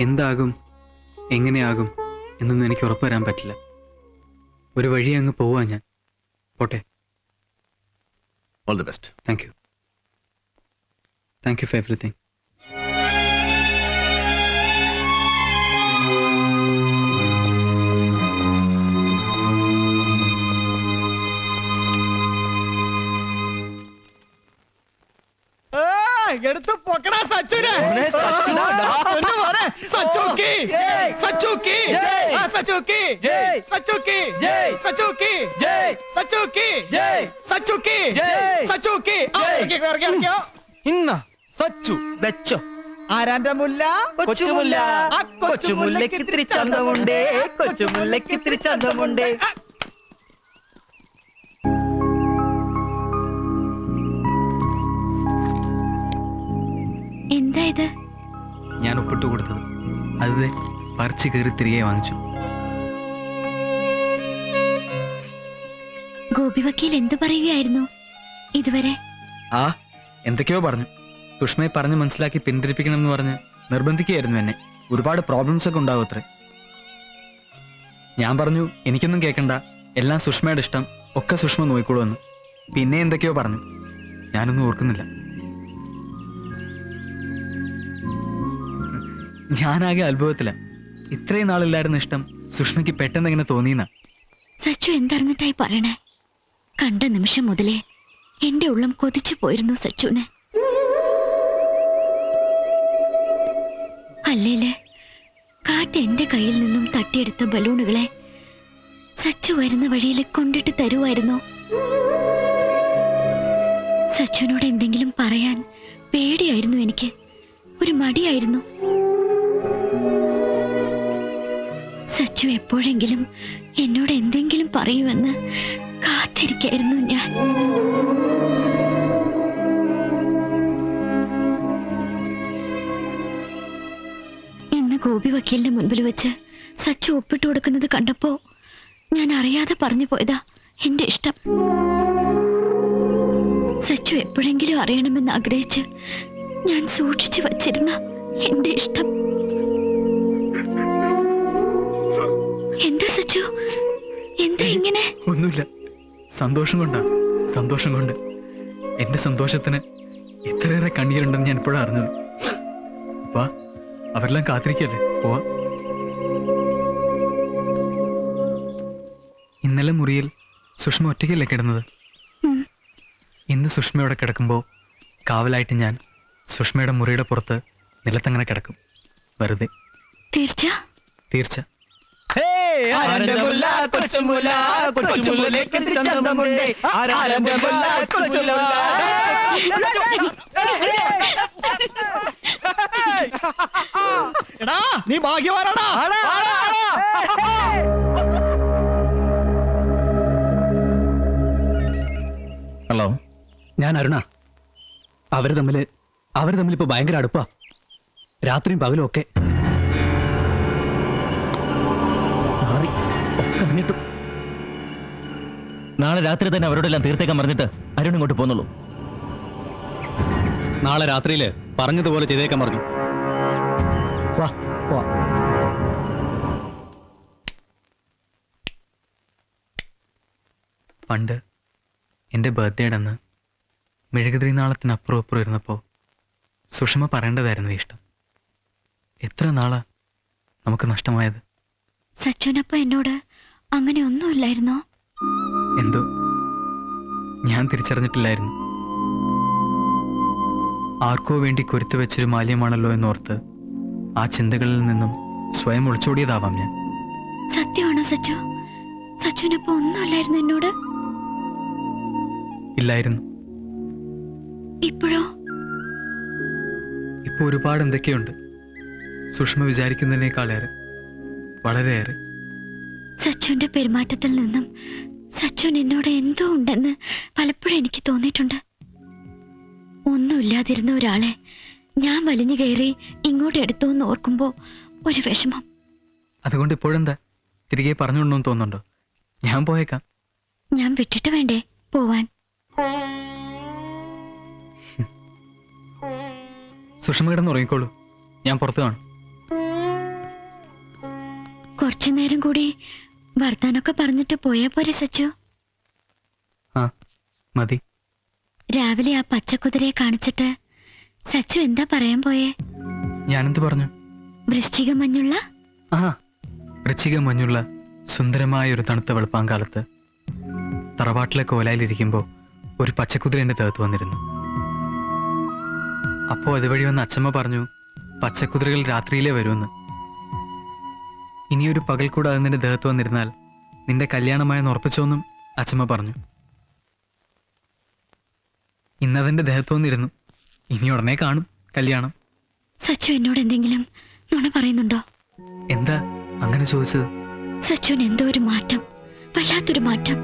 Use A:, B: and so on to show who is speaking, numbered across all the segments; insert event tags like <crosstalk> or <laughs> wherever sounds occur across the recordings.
A: എന്താകും? എങ്ങനെയാകും? എന്നൊന്നും എനിക്ക് ഉറപ്പ് വരാൻ പറ്റില്ല. ഒരു വഴി അങ്ങ് പോവാ ഞാൻ. പോട്ടെ.
B: All the best
A: thank you thank you for everything
C: എടുത്ത് പൊക്കടാ സച്ചുനെ. സച്ചുക്കി. സച്ചുക്കി. സച്ചുക്കി. സച്ചുക്കി. സച്ചുക്കി. സച്ചുക്കി. സച്ചുക്കി. സച്ചുക്കി?
D: ഇന്ന സച്ചു വെച്ചോ.
C: ആരാന്റെ മുല്ല
D: കൊച്ചുമുല്ല.
C: ആ
D: കൊച്ചുമുല്ലക്ക് ഇത്തിരി ചന്തമുണ്ടേ. കൊച്ചുമുല്ലക്ക് ഇത്തിരി ചന്തമുണ്ടേ.
E: എന്താ ഇത്
A: ഞാൻ ഒപ്പിട്ട് കൊടുത്തത്. അത് പറിച്ച് കയറി തിരികെ വാങ്ങിച്ചു.
E: ഗോപി വക്കീൽ എന്ത് പറയുകയായിരുന്നു? ഇതുവരെ?
A: ആ എന്തൊക്കെയോ പറഞ്ഞു. സുഷ്മയെ പറഞ്ഞ് മനസ്സിലാക്കി പിന്തിരിപ്പിക്കണം എന്ന് പറഞ്ഞ് നിർബന്ധിക്കുകയായിരുന്നു എന്നെ. ഒരുപാട് പ്രോബ്ലംസ് ഒക്കെ ഉണ്ടാവും അത്രേ. ഞാൻ പറഞ്ഞു എനിക്കൊന്നും കേൾക്കണ്ട എല്ലാം സുഷ്മയുടെ ഇഷ്ടം. ഒക്കെ സുഷ്മ എന്ന് പിന്നെ എന്തൊക്കെയോ പറഞ്ഞു. ഞാനൊന്നും ഓർക്കുന്നില്ല. ഞാനാകെ അത്ഭുതത്തില. ഇത്രയും നാളില്ലായിരുന്ന ഇഷ്ടം സുഷ്മയ്ക്ക് പെട്ടെന്ന് എങ്ങനെ തോന്നിയെന്നാ.
E: സച്ചു എന്തറിഞ്ഞിട്ടായി പറയണേ? കണ്ട നിമിഷം മുതലേ എന്റെ ഉള്ളം കൊതിച്ചു പോയിരുന്നു സച്ചുവിന്. അല്ലേലെ കാറ്റ് എന്റെ കയ്യിൽ നിന്നും തട്ടിയെടുത്ത ബലൂണുകളെ സച്ചു വരുന്ന വഴിയിൽ കൊണ്ടിട്ട് തരുമായിരുന്നോ സച്ചുവിനോട് എന്തെങ്കിലും പറയാൻ പേടിയായിരുന്നു എനിക്ക്. ഒരു മടിയായിരുന്നു. സച്ചു എപ്പോഴെങ്കിലും എന്നോട് എന്തെങ്കിലും പറയുമെന്ന് കാത്തിരിക്കായിരുന്നു ഞാൻ. ഇന്ന് ഗോപി വക്കീലിന്റെ മുൻപിൽ വെച്ച് സച്ചു ഒപ്പിട്ട് കൊടുക്കുന്നത് കണ്ടപ്പോ ഞാൻ അറിയാതെ പറഞ്ഞു പോയതാ എന്റെ ഇഷ്ടം. സച്ചു എപ്പോഴെങ്കിലും അറിയണമെന്ന് ആഗ്രഹിച്ച് ഞാൻ സൂക്ഷിച്ചു വച്ചിരുന്ന എന്റെ ഇഷ്ടം.
A: സന്തോഷം കൊണ്ടാ. സന്തോഷം കൊണ്ട്. എന്റെ സന്തോഷത്തിന് ഇത്രയേറെ കണ്ണീരുണ്ടെന്ന് ഞാൻ ഇപ്പോഴാണ് അറിഞ്ഞത്. വാ അവരെല്ലാം കാത്തിരിക്കല്ലേ? പോവാ. ഇന്നലെ മുറിയിൽ സുഷ്മ ഒറ്റയ്ക്കല്ലേ കിടന്നത്. ഇന്ന് സുഷ്മയോടെ കിടക്കുമ്പോൾ കാവലായിട്ട് ഞാൻ സുഷ്മയുടെ മുറിയുടെ പുറത്ത് നിലത്തങ്ങനെ കിടക്കും. വെറുതെ.
E: തീർച്ച
A: തീർച്ച.
D: ആരന്റെ മുല്ല കൊച്ചുമുല്ല കൊച്ചുമുല്ലക്ക് ഇത്തിരി ചന്തമുണ്ടേ? ആരന്റെ മുല്ല
C: എടാ നീ ഭാഗ്യവാനാടാ.
B: ഹലോ.
F: ഞാൻ അരുണ. അവർ തമ്മിൽ അവർ തമ്മിൽ ഇപ്പൊ ഭയങ്കര അടുപ്പാ. രാത്രിയും പകലും ഒക്കെ. അറിഞ്ഞിട്ടും
G: നാളെ രാത്രി തന്നെ അവരോടെല്ലാം തീർത്തേക്കാൻ പറഞ്ഞിട്ട് അരുൺ ഇങ്ങോട്ട് പോന്നുള്ളൂ
F: നാളെ രാത്രിയിൽ പറഞ്ഞതുപോലെ ചെയ്തേക്കാൻ പറഞ്ഞു. വാ വാ
A: പണ്ട് എന്റെ ബർത്ത്ഡേയുടെ അന്ന് മെഴുകുതിരി നാളത്തിനപ്പുറം അപ്പുറം ഇരുന്നപ്പോൾ സുഷമ പറയേണ്ടതായിരുന്നു ഇഷ്ടം. എത്ര നാളാ നമുക്ക് നഷ്ടമായത്?
E: സച്ചുനപ്പ എന്നോട് അങ്ങനെ ഒന്നുമില്ലായിരുന്നോ
A: എന്തോ? ഞാൻ തിരിച്ചറിഞ്ഞിട്ടില്ലായിരുന്നു. ആർക്കോ വേണ്ടി കൊരുത്തു വെച്ചൊരു മാലിന്യമാണല്ലോ എന്നോർത്ത് ആ ചിന്തകളിൽ നിന്നും സ്വയം ഒളിച്ചോടിയതാവാം ഞാൻ.
E: സത്യമാണോ സച്ചു? സച്ചുവിനൊപ്പം ഒന്നുമില്ലായിരുന്നു എന്നോട്?
A: ഇല്ലായിരുന്നു.
E: ഇപ്പോഴോ?
A: ഇപ്പൊ ഒരുപാട് എന്തൊക്കെയുണ്ട്? സുഷമ വിചാരിക്കുന്നതിനേക്കാളേറെ വളരെയേറെ.
E: സച്ചുവിന്റെ പെരുമാറ്റത്തിൽ നിന്നും സച്ചുൻ എന്നോട് എന്തോ ഉണ്ടെന്ന് പലപ്പോഴും എനിക്ക് തോന്നിയിട്ടുണ്ട്. ഒന്നുമില്ലാതിരുന്ന ഒരാളെ ഞാൻ വലിഞ്ഞു കയറി ഇങ്ങോട്ട് എടുത്തു എന്ന് ഓർക്കുമ്പോ ഒരു വിഷമം.
A: അതുകൊണ്ട് ഇപ്പോഴെന്താ? തിരികെ പറഞ്ഞോണ്ടോ തോന്നുന്നുണ്ടോ? ഞാൻ പോയേക്കാം.
E: ഞാൻ വിട്ടിട്ട് വേണ്ടേ പോവാൻ?
A: സുഷമ കിടന്ന് ഉറങ്ങിക്കോളൂ ഞാൻ പുറത്തു കാണും.
E: കുറച്ചു നേരം കൂടി വർത്താനൊക്കെ പറഞ്ഞിട്ട് പോയാ പോരെ സച്ചു.
A: ആ മതി.
E: രാവിലെ ആ പച്ചക്കുതിരയെ കാണിച്ചിട്ട് സച്ചു എന്താ പറയാൻ പോയേ?
A: ഞാനെന്ത് പറഞ്ഞു?
E: വൃശ്ചിക മഞ്ഞുള്ള?
A: ആ വൃശ്ചിക മഞ്ഞുള്ള സുന്ദരമായ ഒരു തണുത്ത വെളുപ്പാങ്കാലത്ത് തറവാട്ടിലെ കോലായിലിരിക്കുമ്പോൾ ഒരു പച്ചക്കുതിര എന്റെ തേർത്ത് വന്നിരുന്നു. അപ്പോൾ അതുവഴി വന്ന് അച്ഛമ്മ പറഞ്ഞു പച്ചക്കുതിരകൾ രാത്രിയിലേ വരുമെന്ന്. ഇനിയൊരു പകൽ കൂടെ അത് നിന്റെ ദേഹത്ത് വന്നിരുന്നാൽ നിന്റെ കല്യാണമായെന്ന് ഉറപ്പിച്ചോന്നും അച്ഛമ്മ പറഞ്ഞു. ഇന്നതിന്റെ ദേഹത്ത് വന്നിരുന്നു. ഇനി ഉടനെ കാണും കല്യാണം.
E: സച്ചു എന്നോട് എന്തെങ്കിലും നുണ പറയുന്നുണ്ടോ?
A: എന്താ അങ്ങനെ ചോദിച്ചത്?
E: സച്ചുൻ എന്തോ ഒരു മാറ്റം വല്ലാത്തൊരു മാറ്റം.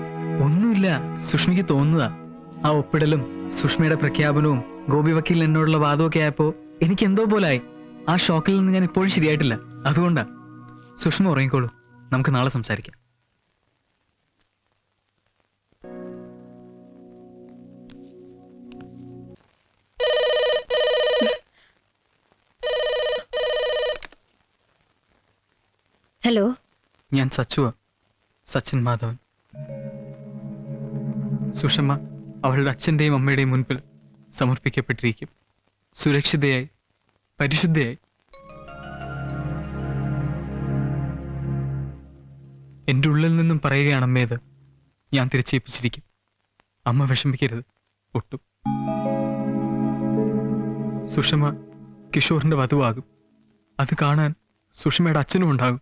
A: ഒന്നുമില്ല സുഷ്മിക്ക് തോന്നുന്നതാ. ആ ഒപ്പിടലും സുഷ്മയുടെ പ്രഖ്യാപനവും ഗോപി വക്കീൽ എന്നോടുള്ള വാദമൊക്കെ ആയപ്പോ എനിക്ക് എന്തോ പോലായി. ആ ഷോക്കിൽ നിന്ന് ഞാൻ ഇപ്പോഴും ശരിയായിട്ടില്ല. അതുകൊണ്ടാ. സുഷ്മ ഉറങ്ങിക്കോളൂ. നമുക്ക് നാളെ സംസാരിക്കാം.
E: ഹലോ?
A: ഞാൻ സച്ചുവ സച്ചിൻ മാധവൻ. സുഷമ്മ അവളുടെ അച്ഛന്റെയും അമ്മയുടെയും മുൻപിൽ സമർപ്പിക്കപ്പെട്ടിരിക്കും. സുരക്ഷിതയായി പരിശുദ്ധയായി. എന്റെ ഉള്ളിൽ നിന്നും പറയുകയാണ് അമ്മയത് ഞാൻ തിരിച്ചേൽപ്പിച്ചിരിക്കും അമ്മ വിഷമിക്കരുത്. ഒട്ടും. സുഷമ കിഷോറിന്റെ വധുവാകും. അത് കാണാൻ സുഷമയുടെ അച്ഛനും ഉണ്ടാകും.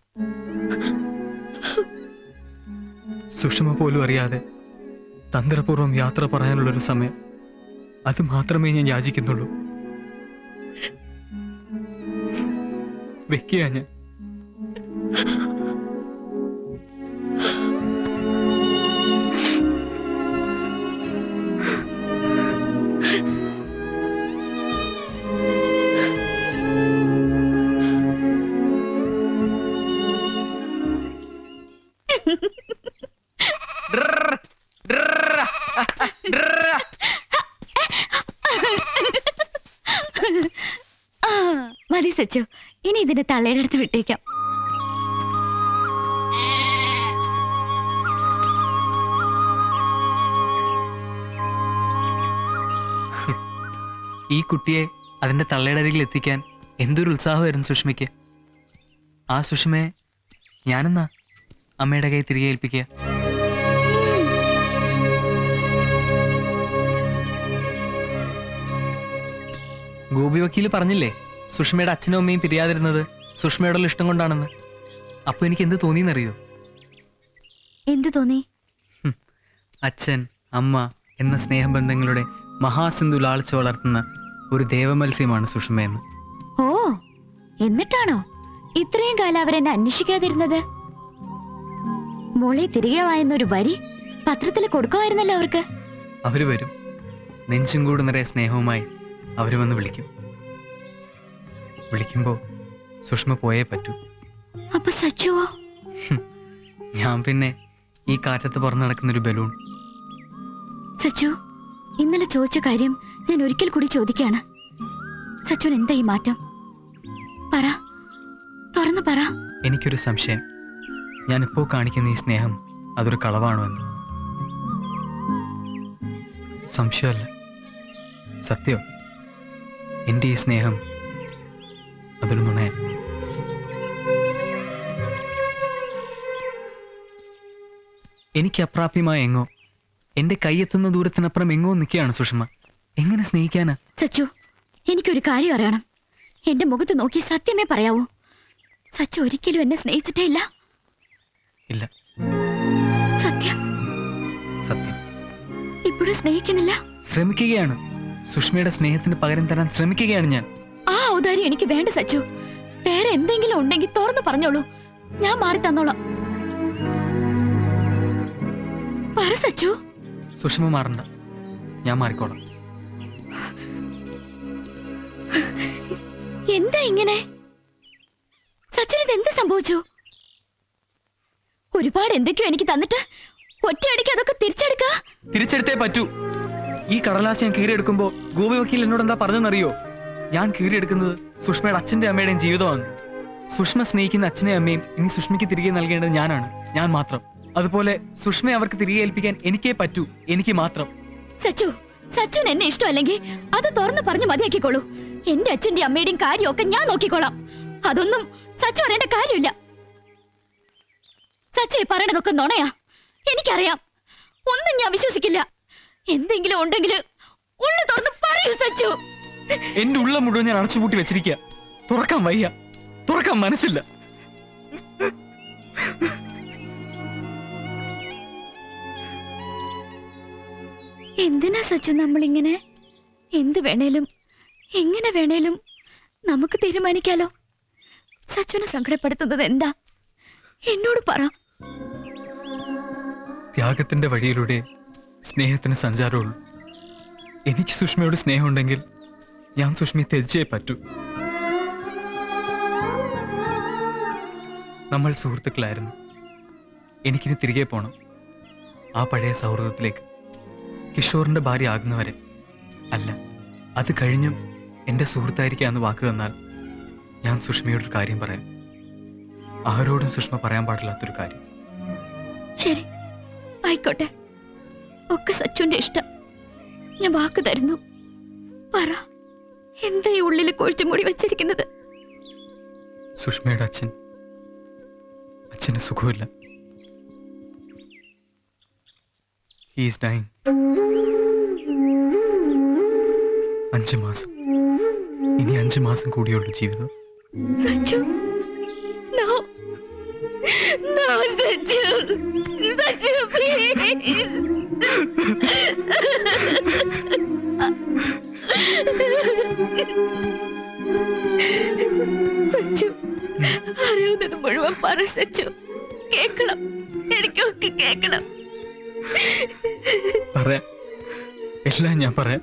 A: സുഷമ പോലും അറിയാതെ തന്ത്രപൂർവം യാത്ര പറയാനുള്ളൊരു സമയം. അത് മാത്രമേ ഞാൻ യാചിക്കുന്നുള്ളൂ. വെക്കുക ഞാൻ. <laughs>
E: മതി സച്ചു ഇനി ഇതിന്റെ തള്ളയുടെ അടുത്ത് വിട്ടേക്കാം.
A: ഈ കുട്ടിയെ അതിന്റെ തള്ളയുടെ അരികിൽ എത്തിക്കാൻ എന്തൊരു ഉത്സാഹമായിരുന്നു സുഷ്മയ്ക്ക്. ആ സുഷ്മയെ ഞാനെന്നാ അമ്മയുടെ കൈ തിരികെ ഏൽപ്പിക്കുക? ഗോപി വക്കീൽ പറഞ്ഞില്ലേ? സുഷ്മയുടെ അച്ഛനും അമ്മയും പിരിയാതിരുന്നത് സുഷ്മയോടുള്ള ഇഷ്ടം കൊണ്ടാണെന്ന്. അപ്പൊ എനിക്ക് എന്ത് തോന്നിയെന്നറിയോ?
E: എന്തു തോന്നി?
A: അച്ഛൻ അമ്മ എന്ന സ്നേഹബന്ധങ്ങളുടെ മഹാസിന്ധു ലാളിച്ചു വളർത്തുന്ന ഒരു ദേവമത്സ്യമാണ് സുഷമയെന്ന്.
E: ഓ എന്നിട്ടാണോ? ഇത്രയും കാലം അവരെന്നെ അന്വേഷിക്കാതിരുന്നത്? മോളെ തിരികെ വായെന്നൊരു വരി പത്രത്തിൽ കൊടുക്കുമായിരുന്നല്ലോ അവർക്ക്.
A: അവർ വരും. നെഞ്ചും കൂട് സ്നേഹവുമായി അവർ വന്ന് വിളിക്കും. വിളിക്കുമ്പോ സുഷമ പോയേ പറ്റൂ.
E: അപ്പൊ സച്ചുവോ?
A: ഞാൻ പിന്നെ ഈ കാറ്റത്ത് പറന്ന് നടക്കുന്ന ഒരു ബലൂൺ.
E: സച്ചു ഇന്നലെ ചോദിച്ച കാര്യം ഞാൻ ഒരിക്കൽ കൂടി ചോദിക്കാണ്. സച്ചുൻ എന്താ ഈ മാറ്റം? പറ. തുറന്നു പറ.
A: എനിക്കൊരു സംശയം. ഞാനിപ്പോ കാണിക്കുന്ന ഈ സ്നേഹം അതൊരു കളവാണോ എന്ന്. സംശയമല്ല. സത്യം. എന്റെ ഈ സ്നേഹം അതൊരു നുണയൻ എനിക്ക് അപ്രാപ്യമായ എങ്ങോ എന്റെ കൈയെത്തുന്ന ദൂരത്തിനപ്പുറം എങ്ങോ നിൽക്കുകയാണ് സുഷമ. എങ്ങനെ സ്നേഹിക്കാനാ?
E: സച്ചു എനിക്കൊരു കാര്യം അറിയണം. എന്റെ മുഖത്ത് നോക്കി സത്യമേ പറയാവൂ. സച്ചു ഒരിക്കലും എന്നെ സ്നേഹിച്ചിട്ടേ ഇല്ല.
A: ഇല്ല.
E: സത്യം.
A: സത്യം.
E: ഇപ്പോഴും സ്നേഹിക്കുന്നില്ല.
A: ശ്രമിക്കുകയാണ്. സുഷ്മയുടെ സ്നേഹത്തിന് പകരം തരാൻ ശ്രമിക്കുകയാണ് ഞാൻ.
E: ആ ഔദാര്യം എനിക്ക് വേണ്ട സച്ചു. വേറെ എന്തെങ്കിലും ഉണ്ടെങ്കിൽ തുറന്നു പറഞ്ഞോളൂ. ഞാൻ മാറി തന്നോളാം. പറ സച്ചു.
A: സുഷ്മ മാറണ്ട. ഞാൻ മാറിക്കോളാം.
E: എന്താ ഇങ്ങനെ? സച്ചുന് ഇത് എന്ത് സംഭവിച്ചു? ഒരുപാട് എന്തൊക്കെയോ എനിക്ക് തന്നിട്ട് ഒറ്റയടിക്ക് അതൊക്കെ തിരിച്ചെടുക്കാ?
A: തിരിച്ചെടുത്തേ പറ്റൂ. ഈ കടലാസ് ഞാൻ കീറിയെടുക്കുമ്പോ ഗോപി വക്കീൽ എന്നോട് എന്താ പറഞ്ഞെന്നറിയോ ഞാൻ കീറിയെടുക്കുന്നത് സുഷ്മയുടെ അച്ഛന്റെ അമ്മയുടെയും ജീവിതമാണ്. സുഷ്മ സ്നേഹിക്കുന്ന അച്ഛനെയും അമ്മയും ഇനി സുഷ്മയ്ക്ക് തിരികെ നൽകേണ്ടത് ഞാനാണ്. ഞാൻ മാത്രം. അതുപോലെ സുഷ്മയെ അവർക്ക് തിരികെ ഏൽപ്പിക്കാൻ എനിക്കേ പറ്റൂ. എനിക്ക് മാത്രം.
E: സച്ചു സച്ചു എന്നെ ഇഷ്ടമല്ലെങ്കിൽ അത് തുറന്ന് പറഞ്ഞു മതിയാക്കിക്കോളൂ. എന്റെ അച്ഛന്റെ അമ്മയുടെയും കാര്യമൊക്കെ ഞാൻ നോക്കിക്കോളാം. അതൊന്നും സച്ചു അറിയേണ്ട കാര്യമില്ല. സച്ചു പറയണതൊക്കെ നുണയാ. എനിക്കറിയാം. ഒന്നും ഞാൻ വിശ്വസിക്കില്ല. എന്തെങ്കിലും ഉണ്ടെങ്കിൽ ഉള്ളു തുറന്ന് പറയൂ സച്ചു.
A: എന്റെ ഉള്ള മുഴുവൻ ഞാൻ അടച്ചുപൂട്ടി വെച്ചിരിക്കുക തുറക്കാൻ വയ്യ. തുറക്കാൻ മനസ്സില്ല.
E: എന്തിനാ സച്ചു നമ്മളിങ്ങനെ? എന്ത് വേണേലും എങ്ങനെ വേണേലും നമുക്ക് തീരുമാനിക്കാലോ? സച്ചുനെ സങ്കടപ്പെടുത്തുന്നത് എന്താ? എന്നോട് പറ.
A: ത്യാഗത്തിന്റെ വഴിയിലൂടെ സ്നേഹത്തിന് സഞ്ചാരമുള്ളൂ. എനിക്ക് സുഷ്മയോട് സ്നേഹമുണ്ടെങ്കിൽ ഞാൻ സുഷ്മയെ ത്യജിച്ചേ പറ്റൂ. നമ്മൾ സുഹൃത്തുക്കളായിരുന്നു. എനിക്കിനി തിരികെ പോണം. ആ പഴയ സൗഹൃദത്തിലേക്ക്. കിഷോറിന്റെ ഭാര്യ ആകുന്നവരെ. അല്ല അത് കഴിഞ്ഞും എന്റെ സുഹൃത്തായിരിക്കാന്ന് വാക്ക് തന്നാൽ ഞാൻ സുഷ്മയോടൊരു കാര്യം പറയാം. ആരോടും സുഷ്മ പറയാൻ പാടില്ലാത്തൊരു കാര്യം.
E: ശരി ആയിക്കോട്ടെ. ഒക്കെ സച്ചുന്റെ ഇഷ്ടം. ഞാൻ വാക്ക് തരുന്നു. പറ എന്താ ഈ ഉള്ളിൽ കൊഴിച്ചു മൂടി വെച്ചിരിക്കുന്നത്?
A: സുഷ്മയുടെ അച്ഛൻ. അച്ഛന് സുഖമില്ല. ഡൈങ് അഞ്ചു മാസം. ഇനി അഞ്ചു മാസം കൂടിയുള്ളൂ ജീവിതം.
E: Sachu no. No Sachu. Sachu please Sachu അറിയുന്നത് മുഴുവൻ പറ സച്ചു. കേക്കണം. എനിക്കൊക്കെ കേക്കണം.
A: പറയാം. എല്ലാം ഞാൻ പറയാം.